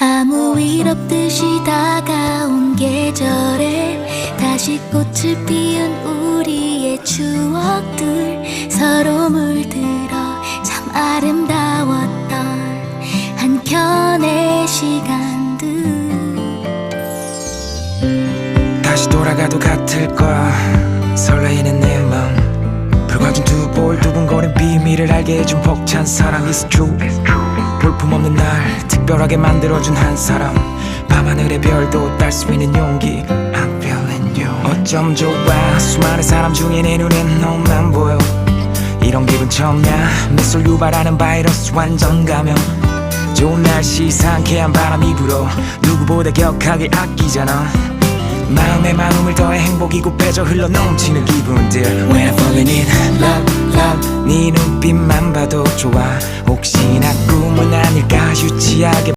아무 일 없듯이 다가온 계절에 다시 꽃을 피운 우리의 추억들 서로 물들어 참 아름다웠던 한켠의 시간들. 다시 돌아가도 같을 거야. 설레이는 내맘 불과진 두볼 두근거린 비밀을 알게 해준 벅찬 사랑. Is true 볼품없는 날 특별하게 만들어준 한 사람. 밤하늘의 별도 딸 수 있는 용기 I'm feeling you. 어쩜 좋아 수많은 사람 중에 내 눈엔 너만 보여. 이런 기분 처음이야. 미술 유발하는 바이러스 완전 감염. 좋은 날씨 상쾌한 바람이 불어 누구보다 격하게 아끼잖아. 마음에 마음을 더해 행복이 곱해져 흘러 넘치는 기분들. When I'm falling in love, love 네눈 빛만 봐도 좋아. 혹시나 꿈은 아닐까 유치하게